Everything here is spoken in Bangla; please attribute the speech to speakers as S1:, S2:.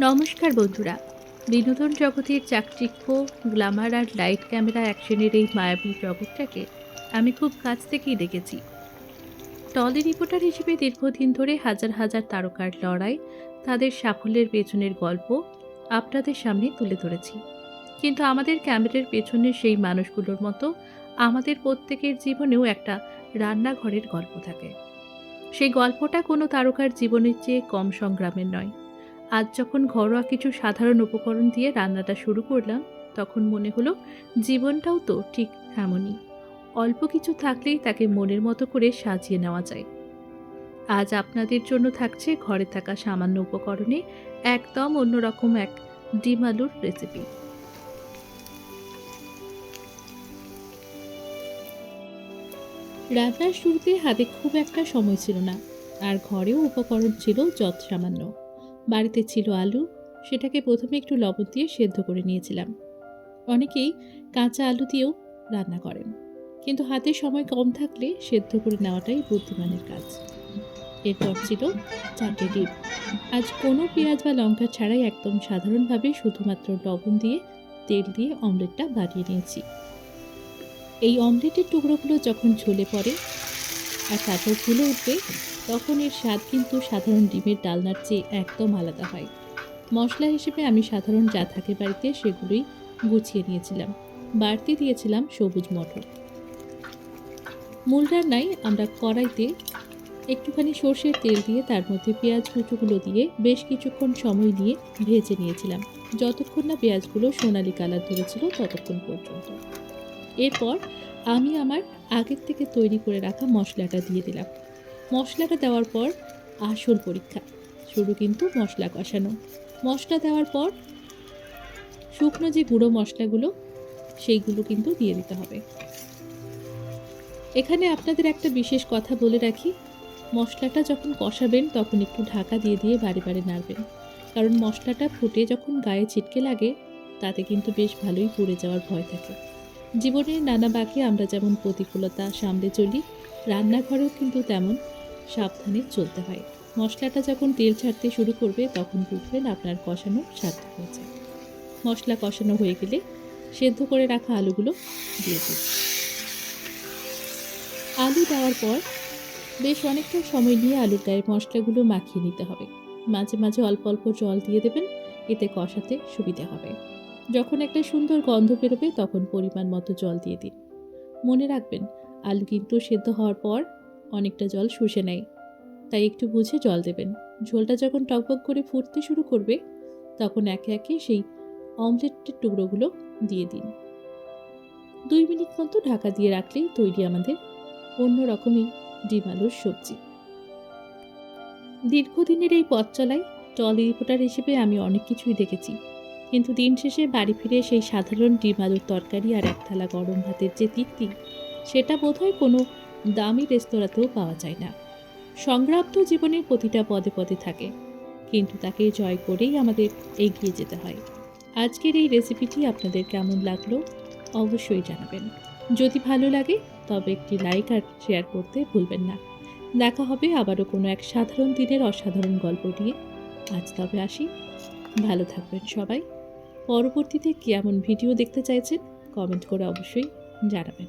S1: নমস্কার বন্ধুরা। বিনোদন জগতের চাকচিক্য গ্ল্যামার আর লাইট ক্যামেরা অ্যাকশনের এই মায়াবী জগৎটাকে আমি খুব কাছ থেকেই দেখেছি। টলি রিপোর্টার হিসেবে দীর্ঘদিন ধরে হাজার হাজার তারকার লড়াই, তাদের সাফল্যের পেছনের গল্প আপনাদের সামনে তুলে ধরেছি। কিন্তু আমাদের ক্যামেরার পেছনে সেই মানুষগুলোর মতো আমাদের প্রত্যেকের জীবনেও একটা রান্নাঘরের গল্প থাকে। সেই গল্পটা কোনো তারকার জীবনের চেয়ে কম সংগ্রামের নয়। আজ যখন ঘরোয়া কিছু সাধারণ উপকরণ দিয়ে রান্নাটা শুরু করলাম, তখন মনে হলো জীবনটাও তো ঠিক এমনই অল্প কিছু থাকলেই তাকে মনের মতো করে সাজিয়ে নেওয়া যায়। আজ আপনাদের জন্য থাকছে ঘরে থাকা সামান্য উপকরণে একদম অন্যরকম এক ডিম আলুর রেসিপি রান্নার শুরুতে হাতে খুব একটা সময় ছিল না, আর ঘরেও উপকরণ ছিল যত সামান্য বাড়িতে ছিল আলু, সেটাকে প্রথমে একটু লবণ দিয়ে সেদ্ধ করে নিয়েছিলাম। অনেকেই কাঁচা আলু দিয়েও রান্না করেন, কিন্তু হাতে সময় কম থাকলে সেদ্ধ করে নেওয়াটাই বুদ্ধিমানের কাজ। এরপর ছিল চারটে ডিম। আজ কোনো পেঁয়াজ বা লঙ্কা ছাড়াই একদম সাধারণভাবে শুধুমাত্র লবণ দিয়ে তেল দিয়ে অমলেটটা বানিয়ে নিয়েছি। এই অমলেটের টুকরোগুলো যখন ঝোলে পড়ে আর তারপর ফুলে উঠবে তখন এর স্বাদ কিন্তু সাধারণ ডিমের ডালনার চেয়ে একদম আলাদা হয়। মশলা হিসেবে আমি সাধারণ যা থাকে বাড়িতে সেগুলোই গুছিয়ে নিয়েছিলাম। বাড়তি দিয়েছিলাম সবুজ মটর। মূল রান্নায় আমরা কড়াইতে একটুখানি সর্ষের তেল দিয়ে তার মধ্যে পেঁয়াজ কুচুগুলো দিয়ে বেশ কিছুক্ষণ সময় নিয়ে ভেজে নিয়েছিলাম। যতক্ষণ না পেঁয়াজগুলো সোনালি কালার ধরেছিল ততক্ষণ পর্যন্ত। এরপর আমি আমার আগের থেকে তৈরি করে রাখা মশলাটা দিয়ে দিলাম। মশলাটা দেওয়ার পর আসল পরীক্ষা। শুরু কিন্তু মশলা কষানো। মশলা দেওয়ার পর শুকনো যে গুঁড়ো মশলাগুলো, সেইগুলো কিন্তু দিয়ে দিতে হবে। এখানে আপনাদের একটা বিশেষ কথা বলে রাখি, মশলাটা যখন কষাবেন তখন একটু ঢাকা দিয়ে দিয়ে বারে বারে নাড়বেন। কারণ মশলাটা ফুটে যখন গায়ে ছিটকে লাগে, তাতে কিন্তু বেশ ভালোই পুড়ে যাওয়ার ভয় থাকে। জীবনের নানা বাঁকে আমরা যেমন প্রতিকূলতা সামলে চলি, রান্নাঘরেও কিন্তু তেমন। সাবধানে চলতে হয়। মশলাটা যখন তেল ছাড়তে শুরু করবে, তখন বুঝবেন আপনার কষানো সার্থক হয়েছে। মশলা কষানো হয়ে গেলে সেদ্ধ করে রাখা আলুগুলো দিয়ে দিন। আলু দেওয়ার পর বেশ অনেকটা সময় নিয়ে আলুর গায়ে মশলাগুলো মাখিয়ে নিতে হবে। মাঝে মাঝে অল্প অল্প জল দিয়ে দেবেন, এতে কষাতে সুবিধা হবে। যখন একটা সুন্দর গন্ধ বেরোবে, তখন পরিমাণ মতো জল দিয়ে দিন। মনে রাখবেন, আলু কিন্তু সেদ্ধ হওয়ার পর অনেকটা জল শুষে নেয়। তাই একটু বুঝে জল দেবেন। ঝোলটা যখন টকবক করে ফুটতে শুরু করবে, তখন একে একে সেই অমলেটের টুকরোগুলো দিয়ে দিন। দুই মিনিট মতো ঢাকা দিয়ে রাখলেই তৈরি আমাদের অন্য রকমই ডিম আলুর সবজি। দীর্ঘদিনের এই পথ চলায় টলি রিপোর্টার হিসেবে আমি অনেক কিছুই দেখেছি। কিন্তু দিন শেষে বাড়ি ফিরে সেই সাধারণ ডিম আলুর তরকারি আর এক থালা গরম ভাতের যে তৃপ্তি সেটা বোধহয় কোনো দামি রেস্তোরাঁতেও পাওয়া যায় না। সংগ্রাম তো জীবনের প্রতিটা পদে পদে থাকে, কিন্তু তাকে জয় করেই আমাদের এগিয়ে যেতে হয়। আজকের এই রেসিপিটি আপনাদের কেমন লাগল অবশ্যই জানাবেন। যদি ভালো লাগে, তবে একটি লাইক আর শেয়ার করতে ভুলবেন না। দেখা হবে আবারও কোনো এক সাধারণ দিনের অসাধারণ গল্প নিয়ে। আজ তবে আসি। ভালো থাকবেন সবাই। পরবর্তীতে কেমন ভিডিও দেখতে চাইছেন, কমেন্ট করে অবশ্যই জানাবেন।